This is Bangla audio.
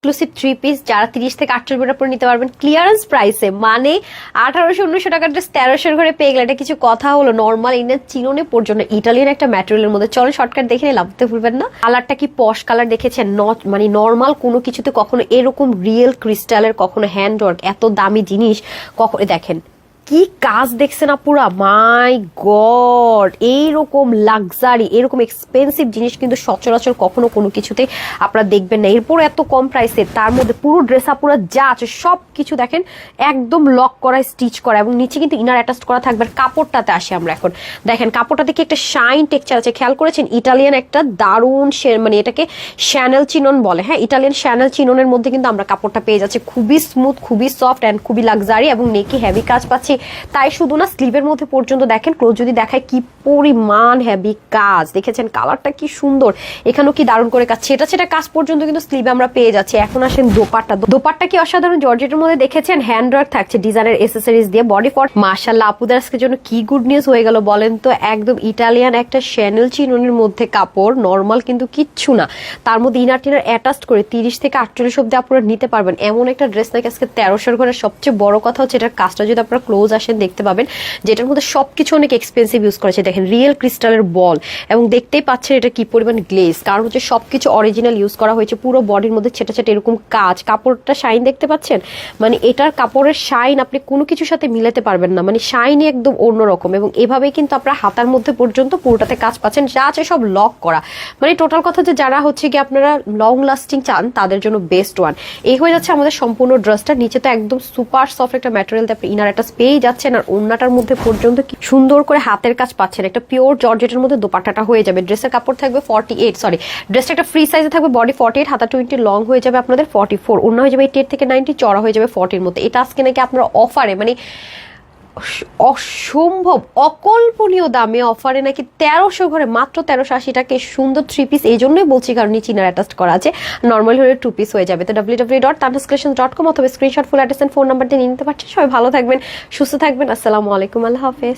এক্সক্লুসিভ থ্রি পিস যারা তিরিশ থেকে আটচল্লিশ টাকা পরে নিতে পারবেন ক্লিয়ারেন্স প্রাইসে মানে আঠারোশো, উনিশশো টাকার ড্রেস তেরোশোর ঘরে পেয়ে গেলে এটা কিছু কথা হলো। নর্মাল ইন্ডিয়ান চিরনে পর্যন্ত ইটালিয়ান একটা ম্যাটেরিয়ালের মধ্যে। চলো শর্টকাট দেখে নিয়ে লাভতে ভুলবেন না। কালারটা কি পশ কালার দেখেছেন? নট মানে নর্মাল কোনো কিছুতে কখনো এরকম রিয়েল ক্রিস্টালের কখনো হ্যান্ড ওয়ার্ক এত দামি জিনিস কখনো দেখেন কি কাজ দেখছেন আপুরা? মাই গড এইরকম লাক্সারি এরকম এক্সপেন্সিভ জিনিস কিন্তু সচরাচর কখনো কোনো কিছুতে আপনারা দেখবেন না। এরপর এত কম প্রাইসে তার মধ্যে পুরো ড্রেস আপুরা যা আছে সব কিছু দেখেন, একদম লক করা স্টিচ করা এবং নিচে কিন্তু ইনার অ্যাটাচ করা থাকবে আর কাপড়টাতে আসি আমরা এখন। দেখেন, কাপড়টাতে কি একটা শাইন টেক্সচার আছে, খেয়াল করেছেন? ইটালিয়ান একটা দারুণ মানে এটাকে শ্যানেল চিনন বলে হ্যাঁ? ইটালিয়ান শ্যানেল চিননের মধ্যে কিন্তু আমরা কাপড়টা পেয়ে যাচ্ছি। খুবই স্মুথ খুবই সফট অ্যান্ড খুবই লাক্সারি এবং নেকি হেভি কাজ পাচ্ছি। তাই শুধু না স্লিভের মধ্যে পর্যন্ত দেখেন ক্লোজ যদি দেখায় কি পরিমাণ হ্যাভি কাজ। দেখেছেন কালারটা কি সুন্দর। এখানেও কি দারুণ করে কাজ। সেটা সেটা কাজ পর্যন্ত কিন্তু স্লিভে আমরা পেয়ে যাচ্ছি। এখন আসেন দোপাট্টা। দোপাট্টা কি অসাধারণ জর্জেটের মধ্যে দেখেছেন? হ্যান্ড ওয়ার্ক থাকছে ডিজাইনের এসেসরিজ দিয়ে বডি ফর মার্শাল্লাহ আপুদের আজকের জন্য কি গুড নিউজ হয়ে গেল বলেন তো? একদম ইটালিয়ান একটা শ্যানেল চিননের মধ্যে কাপড় নর্মাল কিন্তু কিচ্ছু না। তার মধ্যে ইনার টিনার অ্যাটাচ করে তিরিশ থেকে আটচল্লিশ অব্দি আপনারা নিতে পারবেন। এমন একটা ড্রেস নাকি আজকে তেরোশোর ঘরে সবচেয়ে বড় কথা হচ্ছে, এটার কাজটা যদি আপনারা ক্লোজ আসেন দেখতে পাবেন, যেটার মধ্যে সবকিছু অনেক এক্সপেন্সিভ ইউজ করেছে দেখেন রিয়েল ক্রিস্টালের বল এবং দেখতেই পাচ্ছেন এটা কি পরিমাণ গ্লেজ কারণ হচ্ছে সবকিছু অরিজিনাল ইউজ করা হয়েছে, পুরো বডির মধ্যে ছেটা ছেটা এরকম কাজ। কাপড়টা শাইন দেখতে পাচ্ছেন? মানে এটার কাপড়ের শাইন আপনি কোনো কিছুর সাথে মিলাতে পারবেন না। মানে শাইনই একদম অন্যরকম এবং এভাবেই কিন্তু আপনারা হাতার মধ্যে পর্যন্ত পুরোটাতে কাজ পাচ্ছেন। যা আছে সব লক করা। মানে টোটাল কথা যে যারা হচ্ছে কি আপনারা লং লাস্টিং চান, তাদের জন্য বেস্ট ওয়ান এই হয়ে যাচ্ছে আমাদের সম্পূর্ণ ড্রেসটা নিচে তো একদম সুপার সফট একটা ম্যাটেরিয়াল ইনার একটা পেয়ে যাচ্ছেন আর ওড়নাটার মধ্যে পর্যন্ত কি সুন্দর করে হাতের কাজ পাচ্ছেন। একটা পিওর জর্জেটের মধ্যে দোপাট্টাটা হয়ে যাবে। ড্রেসের কাপড় থাকবে ফর্টি এইট সরি ড্রেসটা একটা ফ্রি সাইজে থাকবে বডি ফর্টি এইট হাতা টোয়েন্টি লং হয়ে যাবে আপনাদের ফর্টি ফোর ওড়না হয়ে যাবে এইটি এইট থেকে নাইনটি চড়া হয়ে যাবে ফর্টির মধ্যে। এটা আজকে নাকি আপনারা অফারে মানে অসম্ভব, অকল্পনীয় দামে অফারে নাকি তেরোশো ঘরে, মাত্র তেরোশো আশি টাকা সুন্দর থ্রি পিস এই জন্যই বলছি কারণ নিচে ইনার অ্যাটাচ করা আছে। নর্মাল হলে টু পিস হয়ে যাবে। তো W W dot dot com অথবা screenshot full address phone number দিয়ে নিতে পারছেন। সবাই ভালো থাকবেন, সুস্থ থাকবেন। আসসালামু আলাইকুম, আল্লাহ হাফেজ।